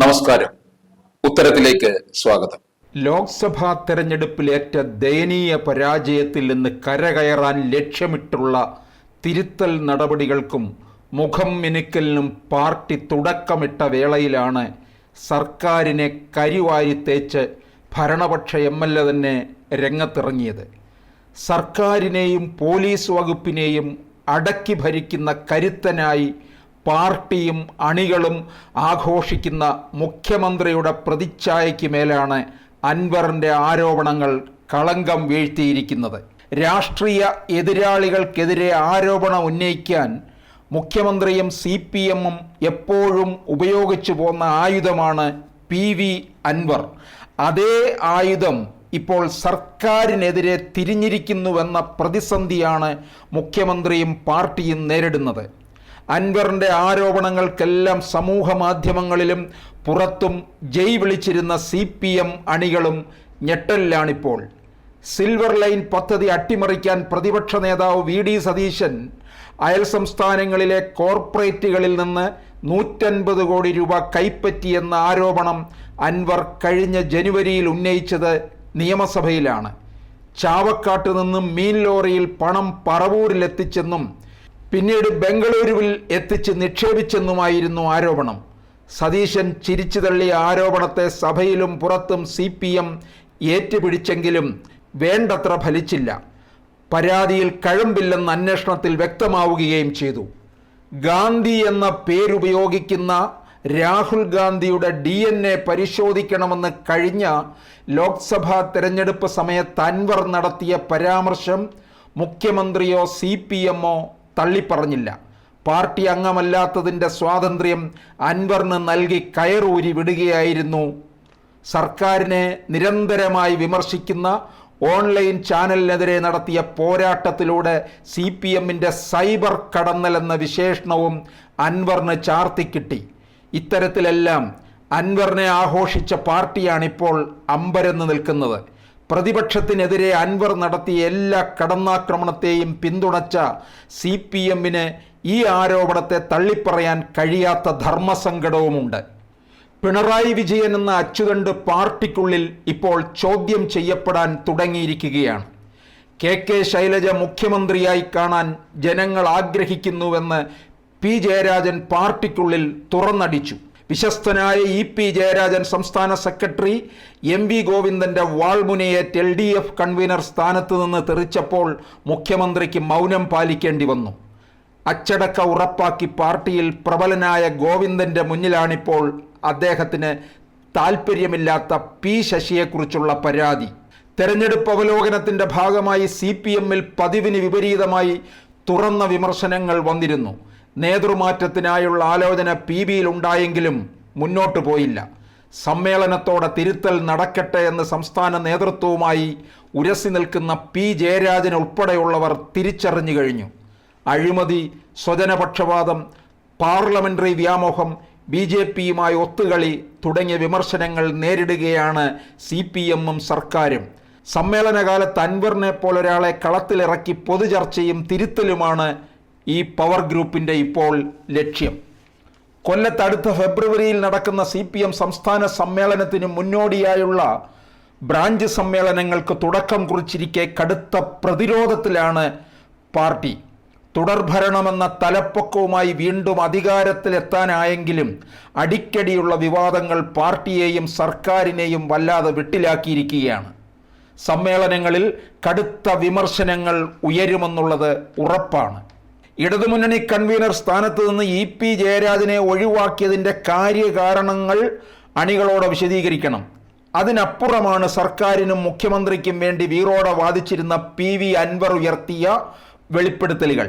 നമസ്കാരം. ഉത്തരത്തിലേക്ക് സ്വാഗതം. ലോക്സഭാ തെരഞ്ഞെടുപ്പിലേറ്റ ദയനീയ പരാജയത്തിൽ നിന്ന് കരകയറാൻ ലക്ഷ്യമിട്ടുള്ള തിരുത്തൽ നടപടികൾക്കും മുഖം മിനുക്കലിനും പാർട്ടി തുടക്കമിട്ട വേളയിലാണ് സർക്കാരിനെ കരിവാരി തേച്ച് ഭരണപക്ഷ എം എൽ എ തന്നെ രംഗത്തിറങ്ങിയത്. സർക്കാരിനെയും പോലീസ് വകുപ്പിനെയും അടക്കി ഭരിക്കുന്ന കരുത്തനായി പാർട്ടിയും അണികളും ആഘോഷിക്കുന്ന മുഖ്യമന്ത്രിയുടെ പ്രതിച്ഛായയ്ക്ക് മേലാണ് അൻവറിന്റെ ആരോപണങ്ങൾ കളങ്കം വീഴ്ത്തിയിരിക്കുന്നത്. രാഷ്ട്രീയ എതിരാളികൾക്കെതിരെ ആരോപണം ഉന്നയിക്കാൻ മുഖ്യമന്ത്രിയും സി പി എമ്മും എപ്പോഴും ഉപയോഗിച്ചു പോന്ന ആയുധമാണ് പി വി അൻവർ. അതേ ആയുധം ഇപ്പോൾ സർക്കാരിനെതിരെ തിരിഞ്ഞിരിക്കുന്നുവെന്ന പ്രതിസന്ധിയാണ് മുഖ്യമന്ത്രിയും പാർട്ടിയും നേരിടുന്നത്. അൻവറിന്റെ ആരോപണങ്ങൾക്കെല്ലാം സമൂഹ മാധ്യമങ്ങളിലും പുറത്തും ജയ് വിളിച്ചിരുന്ന സി പി എം അണികളും ഞെട്ടലിലാണിപ്പോൾ. സിൽവർ ലൈൻ പദ്ധതി അട്ടിമറിക്കാൻ പ്രതിപക്ഷ നേതാവ് വി ഡി സതീശൻ അയൽ സംസ്ഥാനങ്ങളിലെ കോർപ്പറേറ്റുകളിൽ നിന്ന് നൂറ്റൻപത് കോടി രൂപ കൈപ്പറ്റിയെന്ന ആരോപണം അൻവർ കഴിഞ്ഞ ജനുവരിയിൽ ഉന്നയിച്ചത് നിയമസഭയിലാണ്. ചാവക്കാട്ട് നിന്നും മീൻ ലോറിയിൽ പണം പറവൂരിലെത്തിച്ചെന്നും പിന്നീട് ബംഗളൂരുവിൽ എത്തിച്ച് നിക്ഷേപിച്ചെന്നുമായിരുന്നു ആരോപണം. സതീശൻ ചിരിച്ചു തള്ളിയ ആരോപണത്തെ സഭയിലും പുറത്തും സി പി എം ഏറ്റുപിടിച്ചെങ്കിലും വേണ്ടത്ര ഫലിച്ചില്ല. പരാതിയിൽ കഴമ്പില്ലെന്ന് അന്വേഷണത്തിൽ വ്യക്തമാവുകയും ചെയ്തു. ഗാന്ധി എന്ന പേരുപയോഗിക്കുന്ന രാഹുൽ ഗാന്ധിയുടെ ഡി എൻ എ പരിശോധിക്കണമെന്ന് കഴിഞ്ഞ ലോക്സഭാ തെരഞ്ഞെടുപ്പ് സമയത്ത് അൻവർ നടത്തിയ പരാമർശം മുഖ്യമന്ത്രിയോ സി പി എമ്മോ തള്ളിപ്പറഞ്ഞില്ല. പാർട്ടി അംഗമല്ലാത്തതിന്റെ സ്വാതന്ത്ര്യം അൻവറിന് നൽകി കയറൂരി വിടുകയായിരുന്നു. സർക്കാരിനെ നിരന്തരമായി വിമർശിക്കുന്ന ഓൺലൈൻ ചാനലിനെതിരെ നടത്തിയ പോരാട്ടത്തിലൂടെ സി പി എമ്മിന്റെ സൈബർ കടന്നൽ എന്ന വിശേഷണവും അൻവറിന് ചാർത്തിക്കിട്ടി ഇത്തരത്തിലെല്ലാം അൻവറിനെ ആഘോഷിച്ച പാർട്ടിയാണിപ്പോൾ അമ്പരന്ന് നിൽക്കുന്നത്. പ്രതിപക്ഷത്തിനെതിരെ അൻവർ നടത്തിയ എല്ലാ കടന്നാക്രമണത്തെയും പിന്തുണച്ച സി പി എമ്മിന് ഈ ആരോപണത്തെ തള്ളിപ്പറയാൻ കഴിയാത്ത ധർമ്മസങ്കടവുമുണ്ട്. പിണറായി വിജയൻ എന്ന അച്ചുതണ്ട് പാർട്ടിക്കുള്ളിൽ ഇപ്പോൾ ചോദ്യം ചെയ്യപ്പെടാൻ തുടങ്ങിയിരിക്കുകയാണ്. കെ കെ ശൈലജ മുഖ്യമന്ത്രിയായി കാണാൻ ജനങ്ങൾ ആഗ്രഹിക്കുന്നുവെന്ന് പി ജയരാജൻ പാർട്ടിക്കുള്ളിൽ തുറന്നടിച്ചു. വിശ്വസ്തനായ ഇ പി ജയരാജൻ സംസ്ഥാന സെക്രട്ടറി എം വി ഗോവിന്ദന്റെ വാൾമുനയേറ്റ് എൽ ഡി എഫ് കൺവീനർ സ്ഥാനത്ത് നിന്ന് തെറിച്ചപ്പോൾ മുഖ്യമന്ത്രിക്ക് മൗനം പാലിക്കേണ്ടി വന്നു. അച്ചടക്ക ഉറപ്പാക്കി പാർട്ടിയിൽ പ്രബലനായ ഗോവിന്ദന്റെ മുന്നിലാണിപ്പോൾ അദ്ദേഹത്തിന് താൽപ്പര്യമില്ലാത്ത പി ശശിയെക്കുറിച്ചുള്ള പരാതി. തെരഞ്ഞെടുപ്പ് അവലോകനത്തിന്റെ ഭാഗമായി സി പി എമ്മിൽ പതിവിന് വിപരീതമായി തുറന്ന വിമർശനങ്ങൾ വന്നിരുന്നു. നേതൃമാറ്റത്തിനായുള്ള ആലോചന പി ബിയിൽ ഉണ്ടായെങ്കിലും മുന്നോട്ടു പോയില്ല. സമ്മേളനത്തോടെ തിരുത്തൽ നടക്കട്ടെ എന്ന് സംസ്ഥാന നേതൃത്വവുമായി ഉരസി നിൽക്കുന്ന പി ജയരാജൻ ഉൾപ്പെടെയുള്ളവർ തിരിച്ചറിഞ്ഞു കഴിഞ്ഞു. അഴിമതി സ്വജനപക്ഷപാതം പാർലമെന്ററി വ്യാമോഹം ബി ജെ പിയുമായി ഒത്തുകളി തുടങ്ങിയ വിമർശനങ്ങൾ നേരിടുകയാണ് സി പി എമ്മും സർക്കാരും. സമ്മേളനകാലത്ത് അൻവറിനെ പോലൊരാളെ കളത്തിലിറക്കി പൊതുചർച്ചയും തിരുത്തലുമാണ് ഈ പവർ ഗ്രൂപ്പിന്റെ ഇപ്പോൾ ലക്ഷ്യം. കൊല്ലത്ത് അടുത്ത ഫെബ്രുവരിയിൽ നടക്കുന്ന സി പി എം സംസ്ഥാന സമ്മേളനത്തിന് മുന്നോടിയായുള്ള ബ്രാഞ്ച് സമ്മേളനങ്ങൾക്ക് തുടക്കം കുറിച്ചിരിക്കെ കടുത്ത പ്രതിരോധത്തിലാണ് പാർട്ടി. തുടർഭരണമെന്ന തലപ്പൊക്കവുമായി വീണ്ടും അധികാരത്തിലെത്താനായെങ്കിലും അടിക്കടിയുള്ള വിവാദങ്ങൾ പാർട്ടിയെയും സർക്കാരിനെയും വല്ലാതെ വിട്ടിലാക്കിയിരിക്കുകയാണ്. സമ്മേളനങ്ങളിൽ കടുത്ത വിമർശനങ്ങൾ ഉയരുമെന്നുള്ളത് ഉറപ്പാണ്. ഇടതുമുന്നണി കൺവീനർ സ്ഥാനത്ത് നിന്ന് ഇ പി ജയരാജനെ ഒഴിവാക്കിയതിന്റെ കാര്യകാരണങ്ങൾ അണികളോട് വിശദീകരിക്കണം. അതിനപ്പുറമാണ് സർക്കാരിനും മുഖ്യമന്ത്രിക്കും വേണ്ടി വീറോടെ വാദിച്ചിരുന്ന പി വി അൻവർ ഉയർത്തിയ വെളിപ്പെടുത്തലുകൾ.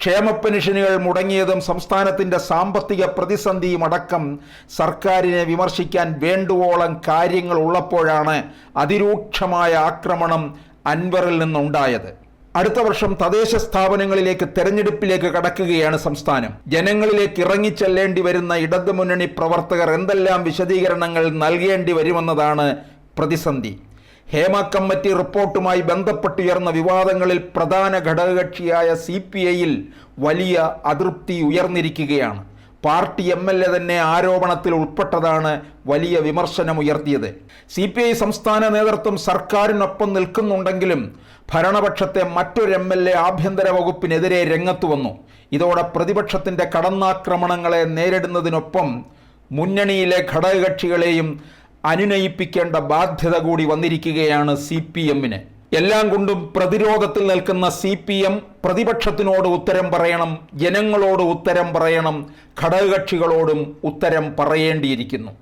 ക്ഷേമ പെൻഷനുകൾ മുടങ്ങിയതും സംസ്ഥാനത്തിന്റെ സാമ്പത്തിക പ്രതിസന്ധിയും അടക്കം സർക്കാരിനെ വിമർശിക്കാൻ വേണ്ടുവോളം കാര്യങ്ങൾ ഉള്ളപ്പോഴാണ് അതിരൂക്ഷമായ ആക്രമണം അൻവറിൽ നിന്നുണ്ടായത്. അടുത്ത വർഷം തദ്ദേശ സ്ഥാപനങ്ങളിലേക്ക് തെരഞ്ഞെടുപ്പിലേക്ക് കടക്കുകയാണ് സംസ്ഥാനം. ജനങ്ങളിലേക്ക് ഇറങ്ങിച്ചെല്ലേണ്ടി വരുന്ന ഇടതു മുന്നണി പ്രവർത്തകർ എന്തെല്ലാം വിശദീകരണങ്ങൾ നൽകേണ്ടി വരുമെന്നതാണ് പ്രതിസന്ധി. ഹേമ കമ്മിറ്റി റിപ്പോർട്ടുമായി ബന്ധപ്പെട്ടുയർന്ന വിവാദങ്ങളിൽ പ്രധാന ഘടകകക്ഷിയായ സി പി ഐയിൽ വലിയ അതൃപ്തി ഉയർന്നിരിക്കുകയാണ്. പാർട്ടി എം എൽ എ തന്നെ ആരോപണത്തിൽ ഉൾപ്പെട്ടതാണ് വലിയ വിമർശനമുയർത്തിയത്. സി പി ഐ സംസ്ഥാന നേതൃത്വം സർക്കാരിനൊപ്പം നിൽക്കുന്നുണ്ടെങ്കിലും ഭരണപക്ഷത്തെ മറ്റൊരു എം എൽ എ ആഭ്യന്തര വകുപ്പിനെതിരെ രംഗത്തു വന്നു. ഇതോടെ പ്രതിപക്ഷത്തിന്റെ കടന്നാക്രമണങ്ങളെ നേരിടുന്നതിനൊപ്പം മുന്നണിയിലെ ഘടകകക്ഷികളെയും അനുനയിപ്പിക്കേണ്ട ബാധ്യത കൂടി വന്നിരിക്കുകയാണ് സി പി എമ്മിന്. എല്ലാം കൊണ്ടും പ്രതിരോധത്തിൽ നിൽക്കുന്ന സി പി എം പ്രതിപക്ഷത്തിനോട് ഉത്തരം പറയണം ജനങ്ങളോട് ഉത്തരം പറയണം ഘടകകക്ഷികളോടും ഉത്തരം പറയേണ്ടിയിരിക്കുന്നു.